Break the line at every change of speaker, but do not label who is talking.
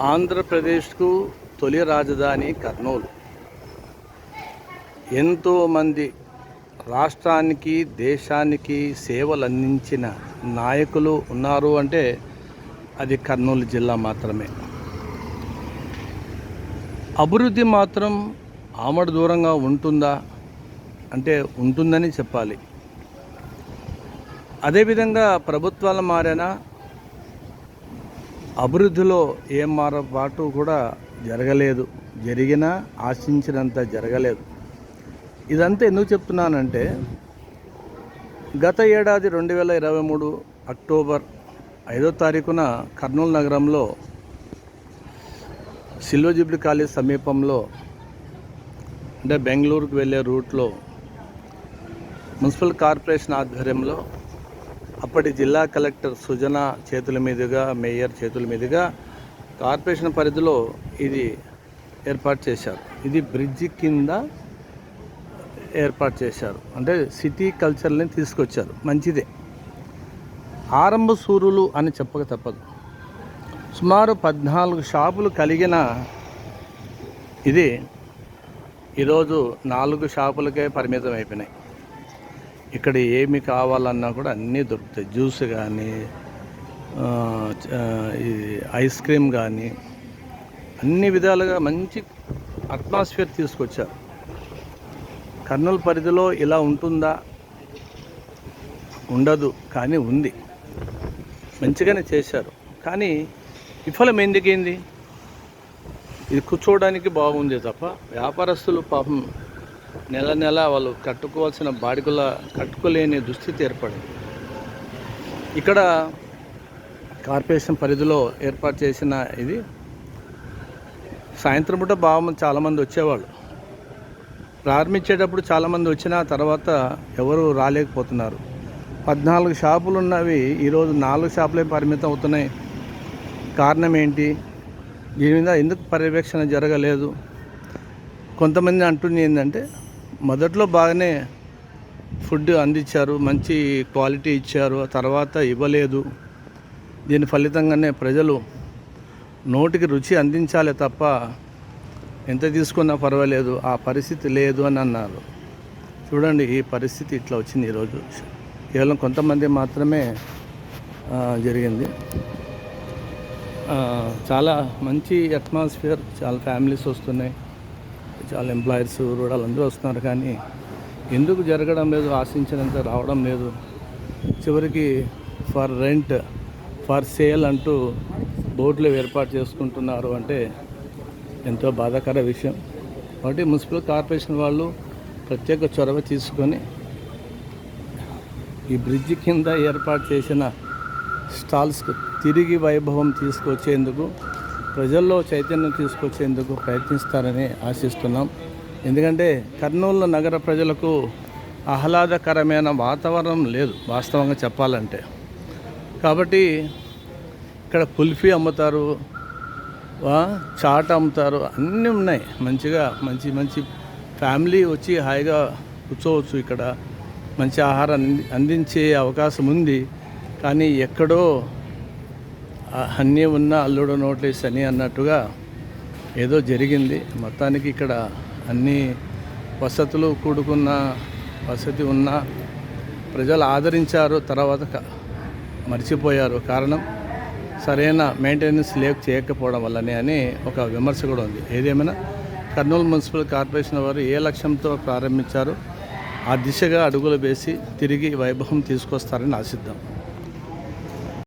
ఆంధ్రప్రదేశ్కు తొలి రాజధాని కర్నూలు. ఎంతోమంది రాష్ట్రానికి దేశానికి సేవలు అందించిన నాయకులు ఉన్నారు అంటే అది కర్నూలు జిల్లా మాత్రమే. అభివృద్ధి మాత్రం ఆమడ దూరంగా ఉంటుందా? అంటే ఉంటుందని చెప్పాలి. అదేవిధంగా ప్రభుత్వాలు మారినా? అభివృద్ధిలో ఏం మారపాటు కూడా జరగలేదు. జరిగినా ఆశించినంత జరగలేదు. ఇదంతా ఎందుకు చెప్తున్నానంటే గత ఏడాది రెండు వేల ఇరవై మూడు అక్టోబర్ ఐదో తారీఖున కర్నూలు నగరంలో సిల్వర్ కాలేజ్ సమీపంలో అంటే బెంగళూరుకు వెళ్ళే రూట్లో మున్సిపల్ కార్పొరేషన్ ఆధ్వర్యంలో అప్పటి జిల్లా కలెక్టర్ సుజన చేతుల మీదుగా మేయర్ చేతుల మీదుగా కార్పొరేషన్ పరిధిలో ఇది ఏర్పాటు చేశారు. ఇది బ్రిడ్జి కింద ఏర్పాటు చేశారు. అంటే సిటీ కల్చర్ని తీసుకొచ్చారు. మంచిదే. ఆరంభ సూరులు అని చెప్పక తప్పదు. సుమారు పద్నాలుగు షాపులు కలిగిన ఇది ఈరోజు నాలుగు షాపులకే పరిమితం అయిపోయినాయి ఇక్కడ ఏమి కావాలన్నా కూడా అన్నీ దొరుకుతాయి. జ్యూస్ కానీ ఈ ఐస్ క్రీమ్ కానీ అన్ని విధాలుగా మంచి అట్మాస్ఫియర్ తీసుకొచ్చారు కర్నూలు పరిధిలో ఇలా ఉంటుందా? ఉండదు కానీ ఉంది. మంచిగానే చేశారు. కానీ విఫలం ఎందుకైంది? ఇది కూర్చోవడానికి బాగుంది తప్ప వ్యాపారస్తులు పాపం నెల నెల వాళ్ళు కట్టుకోవాల్సిన బాడికల కట్టుకోలేని దుస్థితి ఏర్పడింది. ఇక్కడ కార్పొరేషన్ పరిధిలో ఏర్పాటు చేసిన ఇది సాయంత్రం పూట బాగా చాలామంది వచ్చేవాళ్ళు. ప్రారంభించేటప్పుడు చాలామంది వచ్చిన తర్వాత ఎవరు రాలేకపోతున్నారు. పద్నాలుగు షాపులు ఉన్నవి ఈరోజు నాలుగు షాపులే పరిమితం అవుతున్నాయి. కారణం ఏంటి? దీని మీద ఎందుకు పర్యవేక్షణ జరగలేదు? కొంతమంది అంటుంది ఏంటంటే మొదట్లో బాగానే ఫుడ్ అందించారు మంచి క్వాలిటీ ఇచ్చారు తర్వాత ఇవ్వలేదు. దీని ఫలితంగానే ప్రజలు నోటికి రుచి అందించాలి తప్ప ఎంత తీసుకున్నా పర్వాలేదు ఆ పరిస్థితి లేదు అని అన్నారు. చూడండి ఈ పరిస్థితి ఇట్లా వచ్చింది ఈరోజు కేవలం కొంతమంది మాత్రమే జరిగింది. చాలా మంచి అట్మాస్ఫియర్ చాలా ఫ్యామిలీస్ వస్తున్నాయి. చాలా ఎంప్లాయర్స్ రూరల్ అందరూ వస్తున్నారు కానీ ఎందుకు జరగడం లేదు ఆశించినంత రావడం లేదు. చివరికి ఫర్ రెంట్ ఫర్ సేల్ అంటూ బోర్డులు ఏర్పాటు చేసుకుంటున్నారు అంటే ఎంతో బాధాకర విషయం. కాబట్టి మున్సిపల్ కార్పొరేషన్ వాళ్ళు ప్రత్యేక చొరవ తీసుకొని ఈ బ్రిడ్జి కింద ఏర్పాటు చేసిన స్టాల్స్కు తిరిగి వైభవం తీసుకొచ్చేందుకు ప్రజల్లో చైతన్యం తీసుకొచ్చేందుకు ప్రయత్నిస్తారని ఆశిస్తున్నాం. ఎందుకంటే కర్నూలు నగర ప్రజలకు ఆహ్లాదకరమైన వాతావరణం లేదు వాస్తవంగా చెప్పాలంటే. కాబట్టి ఇక్కడ కుల్ఫీ అమ్ముతారు చాట్ అమ్ముతారు అన్నీ ఉన్నాయి. మంచిగా మంచి మంచి ఫ్యామిలీ వచ్చి హాయిగా కూర్చోవచ్చు ఇక్కడ. మంచి ఆహారం అందించే అవకాశం ఉంది. కానీ ఎక్కడో అన్నీ ఉన్న అల్లుడు నోట్లేసి అని అన్నట్టుగా ఏదో జరిగింది. మొత్తానికి ఇక్కడ అన్ని వసతులు కూడుకున్న వసతి ఉన్న ప్రజలు ఆదరించారు తర్వాత మర్చిపోయారు. కారణం సరైన మెయింటెనెన్స్ లేక చేయకపోవడం వల్లనే అని ఒక విమర్శ కూడా ఉంది. ఏదేమైనా కర్నూలు మున్సిపల్ కార్పొరేషన్ వారు ఏ లక్ష్యంతో ప్రారంభించారో? ఆ దిశగా అడుగులు వేసి తిరిగి వైభవం తీసుకొస్తారని ఆశిద్దాం.